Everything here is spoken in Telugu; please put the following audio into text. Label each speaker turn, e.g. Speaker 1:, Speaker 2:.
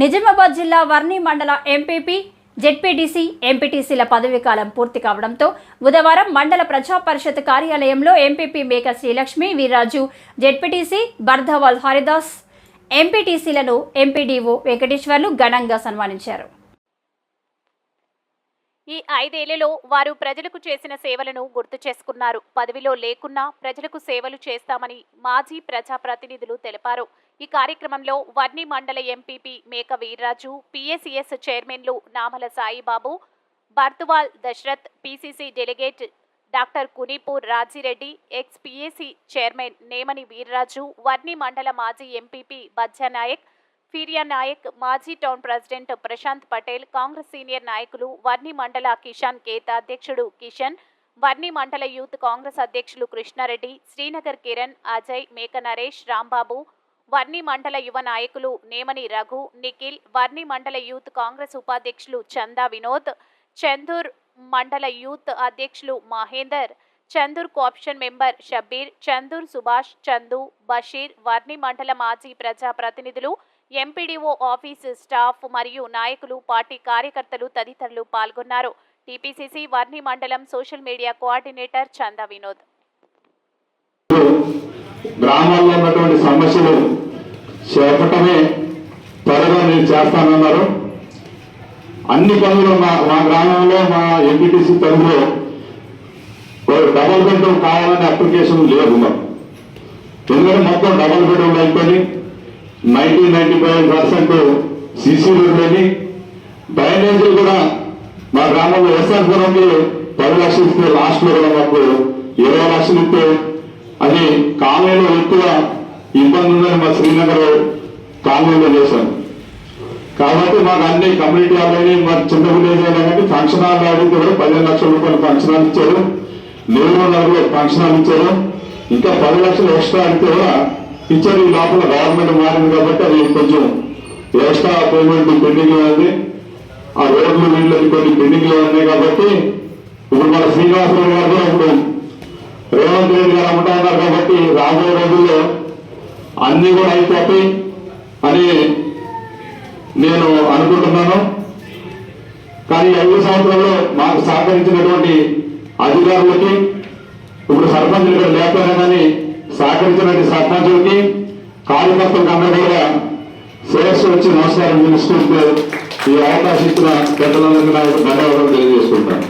Speaker 1: నిజామాబాద్ జిల్లా వర్ణి మండల ఎంపీపీ జెడ్పీటీసీ ఎంపీటీసీల పదవీ కాలం పూర్తి కావడంతో బుధవారం మండల ప్రజా పరిషత్ కార్యాలయంలో ఎంపీపీ మేక శ్రీలక్ష్మి వీర్రాజు జెడ్పీటీసీ బర్ధవాల్ హరిదాస్ ఎంపీటీసీలను ఎంపీడీఓ వెంకటేశ్వర్లు ఘనంగా సన్మానించారు.
Speaker 2: ఈ ఐదేళ్ళలో వారు ప్రజలకు చేసిన సేవలను గుర్తు చేసుకున్నారు. పదవిలో లేకున్నా ప్రజలకు సేవలు చేస్తామని మాజీ ప్రజాప్రతినిధులు తెలిపారు. ఈ కార్యక్రమంలో వర్ణి మండల ఎంపీపీ మేక వీర్రాజు పిఎస్సిఎస్ చైర్మన్లు Namala Saibabu Barthuwal Dasharath PCC delegate doctor Kunipur Rajireddy ex PAC chairman Nemani Veerraju Varni మండల మాజీ ఎంపీపీ బజ్జనాయక్ ఫిరియా నాయక్ మాజీ town president Prashanth Patel Congress senior నాయకులు వర్ణి మండల కిషాన్ కేత అధ్యక్షుడు కిషన్ వర్ణి మండల యూత్ కాంగ్రెస్ అధ్యక్షులు కృష్ణారెడ్డి శ్రీనగర్ కిరణ్ అజయ్ మేక నరేష్ రాంబాబు వర్ణి మండల యువ నాయకులు నేమని రఘు నిఖిల్ వర్ణి మండల యూత్ కాంగ్రెస్ ఉపాధ్యక్షులు చందా వినోద్ చందూర్ మండల యూత్ అధ్యక్షులు Mahender Chandur co option member Shabbir Chandur Subhash Chandu Basheer Varni మండల మాజీ ప్రజా ప్రతినిధులు ఎంపీడీఓ ఆఫీస్ స్టాఫ్ మరియు నాయకులు పార్టీ కార్యకర్తలు తదితరులు పాల్గొన్నారు. టీపీసీసీ వర్ణి మండలం సోషల్ మీడియా కోఆర్డినేటర్ చందా వినోద్.
Speaker 3: గ్రామాల్లో ఉన్నటువంటి సమస్యలు చేపట్టమే త్వరగా నేను చేస్తానన్నారు. అన్ని పనులు మా మా గ్రామంలో మా ఎంపీటీసీ తరఫులో డబల్ బెడ్రూమ్ కావాలనే అప్లికేషన్ లేదు మాకు. ఎందుకంటే మొత్తం డబల్ బెడ్రూమ్ అయిపోయి ninety ninety five percent CC రోడ్లని డ్రైనేజీలు కూడా మా గ్రామంలో ఎస్ఆర్పురంకి పది లక్షలు ఇస్తే లాస్ట్లో కూడా మాకు ఇరవై లక్షలు ఇస్తే అది కాలనీలో ఎక్కువ ఇబ్బంది ఉందని మా శ్రీనగర్ కాలనీలో చేశాను కాబట్టి మాకు అన్ని కమ్యూనిటీ హాల్ మాకు చిన్న విలేజ్ అయినా ఫంక్షన్ హాల్ అడిగితే కూడా పదిహేను లక్షల రూపాయలు ఫంక్షన్ హాల్ ఇచ్చారు. నెల్లూరు నగరంలో ఫంక్షన్ హాల్ ఇచ్చారు. ఇంకా పది లక్షలు ఎక్స్ట్రా అడిగితే కూడా ఇచ్చారు. ఈ లోపల గవర్నమెంట్ మారింది కాబట్టి అది కొంచెం ఎక్స్ట్రా పేమెంట్ పెండింగ్లో ఉంది. ఆ రోడ్లు వీళ్ళు కొన్ని పెండింగ్లో ఉన్నాయి కాబట్టి ఇప్పుడు మన శ్రీనివాసరావు గారు కూడా ఇప్పుడు రేవంత్ రెడ్డి గారు అమ్ముతా ఉన్నారు కాబట్టి రాబోయే రోజుల్లో అన్ని కూడా అయిపోతాయి. అని నేను అనుకుంటున్నాను. కానీ ఐదు సంవత్సరంలో మాకు సహకరించినటువంటి అధికారులకి ఇప్పుడు సర్పంచులు ఇక్కడ లేకపోయినా కానీ సహకరించినటువంటి సర్పంచులకి కార్యకర్తలకు అందరూ కూడా శ్రేయస్సు వచ్చి నమస్కారం తెలుసుకుంటూ ఈ అవకాశం ఇచ్చిన పెద్దలందరికీ నాకు ధన్యవాదాలు తెలియజేసుకుంటాను.